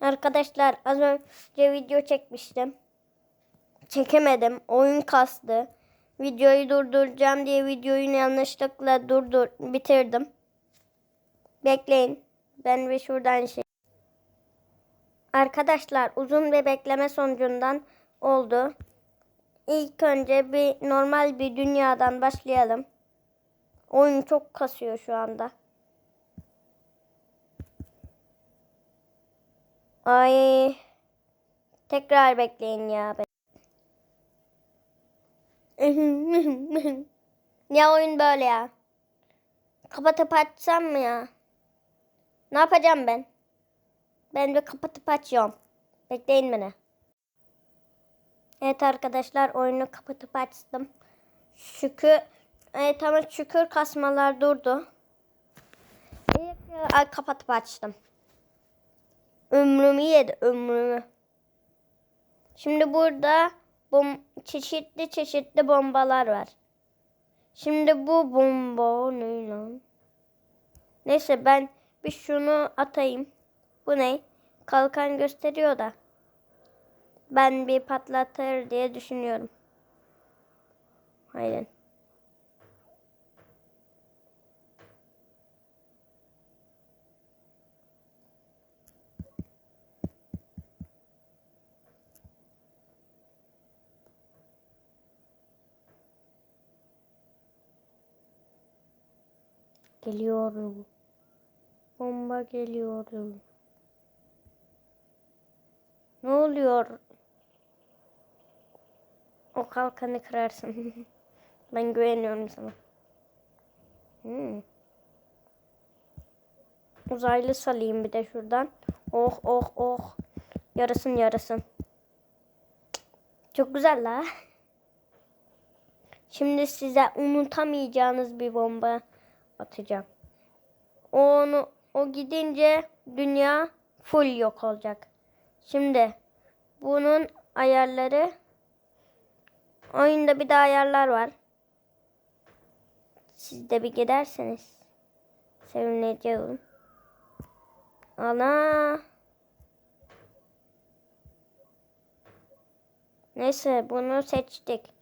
Arkadaşlar az önce video çekmiştim. Çekemedim. Oyun kastı. Videoyu durduracağım diye videoyu yanlışlıkla durdur bitirdim. Bekleyin. Ben bir şuradan şey. Arkadaşlar uzun bir bekleme sonucundan oldu. İlk önce bir normal bir dünyadan başlayalım. Oyun çok kasıyor şu anda. Ay. Tekrar bekleyin ya. ya oyun böyle ya. Kapatıp açsam mı ya? Ne yapacağım ben? Ben de kapatıp açıyorum. Bekleyin beni. Evet arkadaşlar oyunu kapatıp açtım. Şükür evet ama şükür kasmalar durdu. İyi kapatıp açtım. Ömrümü yedi ömrümü. Şimdi burada bom çeşitli çeşitli bombalar var. Şimdi bu bomba ne lan? Neyse ben bir şunu atayım. Bu ne? Kalkan gösteriyor da. Ben bir patlatır diye düşünüyorum. Aynen. Geliyorum. Bomba geliyorum. Ne oluyor? O kalkanı kırarsın. ben güveniyorum sana. Hmm. Uzaylı salayım bir de şuradan. Oh oh oh. Yarasın yarasın. Çok güzel la. Şimdi size unutamayacağınız bir bomba atacağım. Onu o gidince dünya full yok olacak. Şimdi bunun ayarları oyunda bir de ayarlar var. Siz de bir giderseniz sevineceğim. Ana. Neyse bunu seçtik.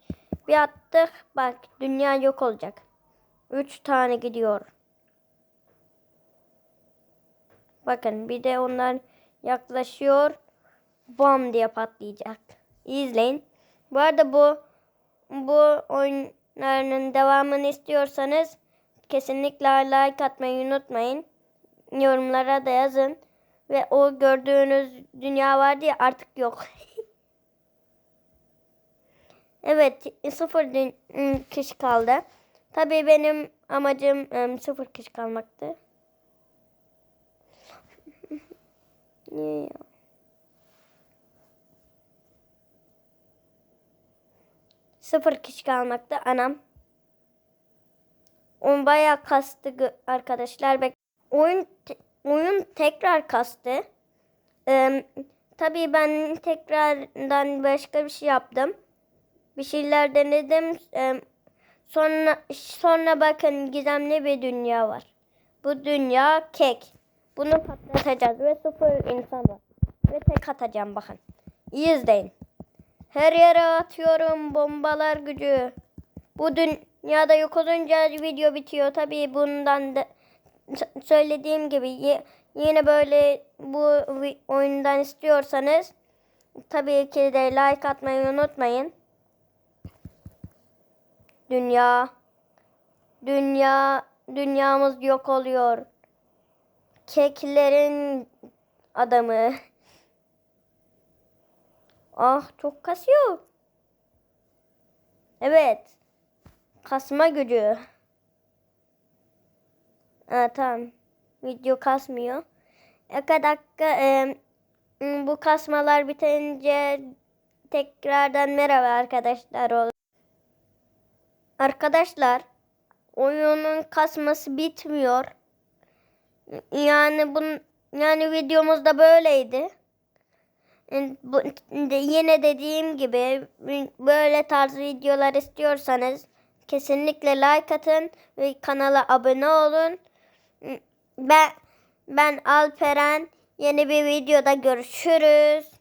Bir attık bak dünya yok olacak. Üç tane gidiyor. Bakın bir de onlar yaklaşıyor. Bam diye patlayacak. İzleyin. Bu arada bu bu oyunların devamını istiyorsanız kesinlikle like atmayı unutmayın. Yorumlara da yazın. Ve o gördüğünüz dünya vardı ya artık yok. evet sıfır kişi kaldı. Tabii benim amacım em, sıfır kişi kalmaktı. Niye ya? Sıfır kişi kalmakta anam. Oyun bayağı kastı arkadaşlar. Bek oyun te- oyun tekrar kastı. Ee, tabii ben tekrardan başka bir şey yaptım. Bir şeyler denedim. Ee, sonra sonra bakın gizemli bir dünya var. Bu dünya kek. Bunu patlatacağız ve sıfır insan var. Ve tek atacağım bakın. İyi izleyin. Her yere atıyorum bombalar gücü. Bu dünyada yok olunca video bitiyor. Tabii bundan da söylediğim gibi ye- yine böyle bu oyundan istiyorsanız tabii ki de like atmayı unutmayın. Dünya dünya dünyamız yok oluyor. Keklerin adamı. Ah çok kasıyor. Evet. Kasma gücü. Ha, tamam. Video kasmıyor. İki dakika e, bu kasmalar bitince tekrardan merhaba arkadaşlar. Arkadaşlar oyunun kasması bitmiyor. Yani bun yani videomuzda böyleydi. E, Bu, de- yine dediğim gibi böyle tarz videolar istiyorsanız kesinlikle like atın ve kanala abone olun. Ben ben Alperen Yeni bir videoda görüşürüz.